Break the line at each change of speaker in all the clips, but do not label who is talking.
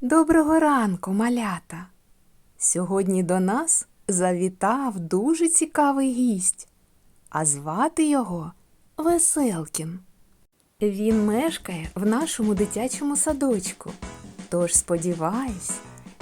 Доброго ранку, малята! Сьогодні до нас завітав дуже цікавий гість, а звати його Веселкін. Він мешкає в нашому дитячому садочку, тож сподіваюсь,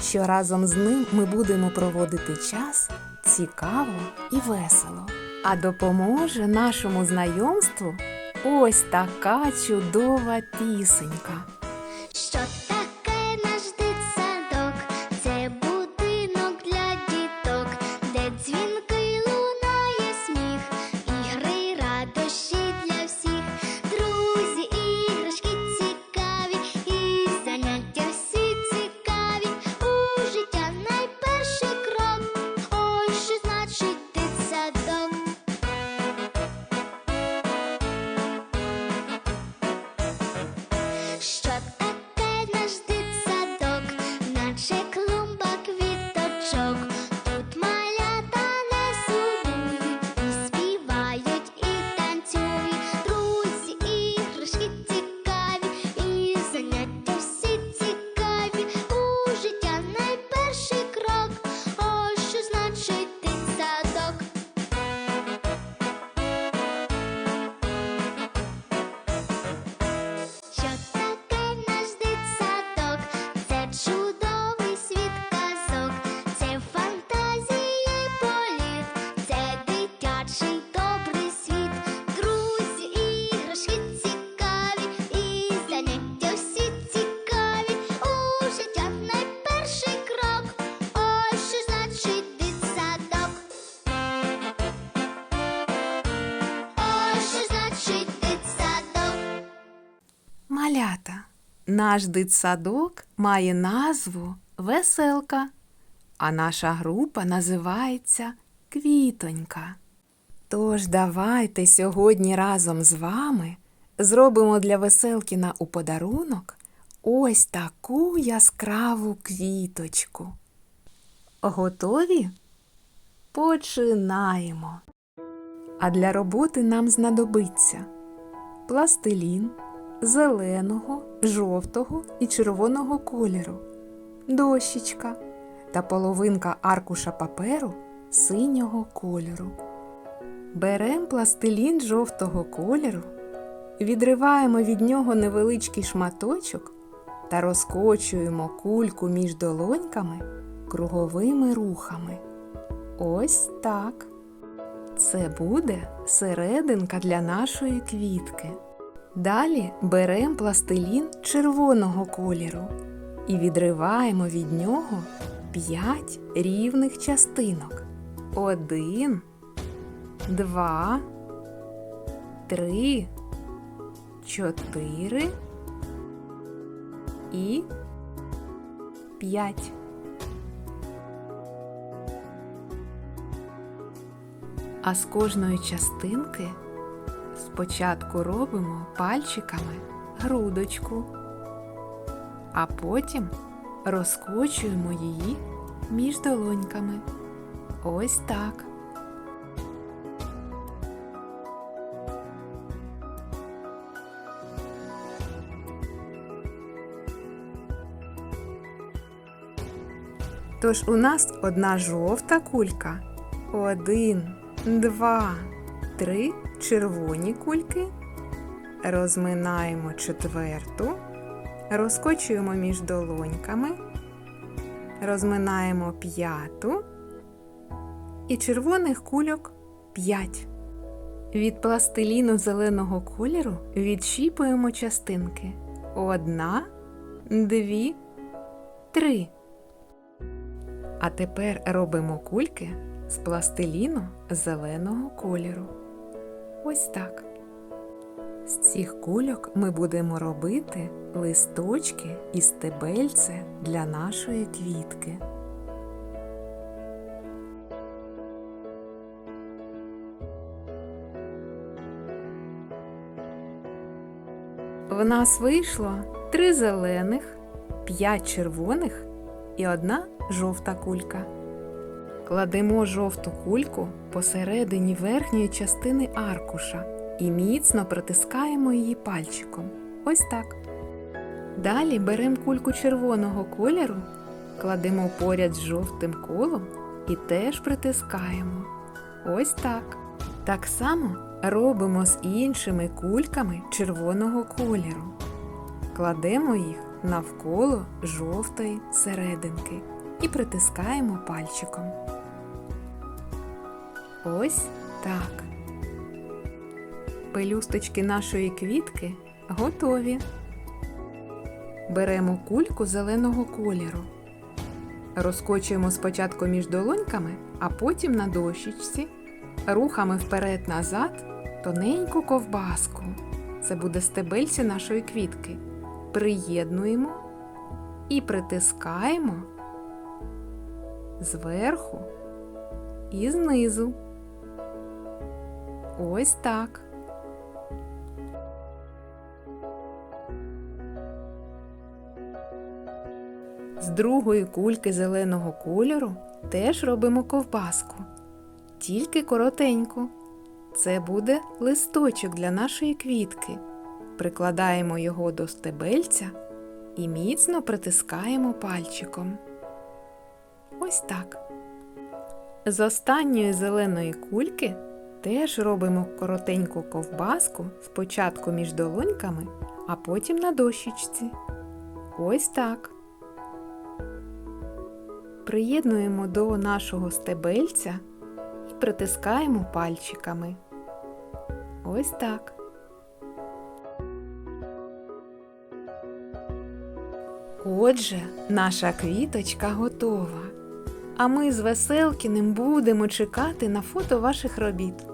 що разом з ним ми будемо проводити час цікаво і весело. А допоможе нашому знайомству ось така чудова пісенька. Малята, наш дитсадок має назву Веселка, а наша група називається Квітонька. Тож давайте сьогодні разом з вами зробимо для Веселкіна у подарунок ось таку яскраву квіточку. Готові? Починаємо. А для роботи нам знадобиться пластилін зеленого, жовтого і червоного кольору, дощечка та половинка аркуша паперу синього кольору. Беремо пластилін жовтого кольору, відриваємо від нього невеличкий шматочок та розкочуємо кульку між долоньками круговими рухами. Ось так. Це буде серединка для нашої квітки. Далі беремо пластилін червоного кольору і відриваємо від нього 5 рівних частинок. Один, два, три, чотири і п'ять. А з кожної частинки спочатку робимо пальчиками грудочку, а потім розкочуємо її між долоньками. Ось так. Тож у нас одна жовта кулька, один, два, три червоні кульки. Розминаємо четверту, розкочуємо між долоньками, розминаємо п'яту і червоних кульок п'ять. Від пластиліну зеленого кольору відщіпуємо частинки. Одна, дві, три. А тепер робимо кульки з пластиліну зеленого кольору. Ось так. З цих кульок ми будемо робити листочки і стебельце для нашої квітки. В нас вийшло три зелених, п'ять червоних і одна жовта кулька. Кладемо жовту кульку посередині верхньої частини аркуша і міцно притискаємо її пальчиком. Ось так. Далі беремо кульку червоного кольору, кладемо поряд з жовтим колом і теж притискаємо. Ось так. Так само робимо з іншими кульками червоного кольору. Кладемо їх навколо жовтої серединки і притискаємо пальчиком. Ось так. Пелюсточки нашої квітки готові. Беремо кульку зеленого кольору. Розкочуємо спочатку між долоньками, а потім на дощечці. Рухами вперед-назад тоненьку ковбаску. Це буде стебельці нашої квітки. Приєднуємо і притискаємо зверху і знизу. Ось так. З другої кульки зеленого кольору теж робимо ковбаску, тільки коротеньку. Це буде листочок для нашої квітки. Прикладаємо його до стебельця і міцно притискаємо пальчиком. Ось так. З останньої зеленої кульки теж робимо коротеньку ковбаску спочатку між долоньками, а потім на дощечці. Ось так. Приєднуємо до нашого стебельця і притискаємо пальчиками. Ось так. Отже, наша квіточка готова. А ми з Веселкіним будемо чекати на фото ваших робіт.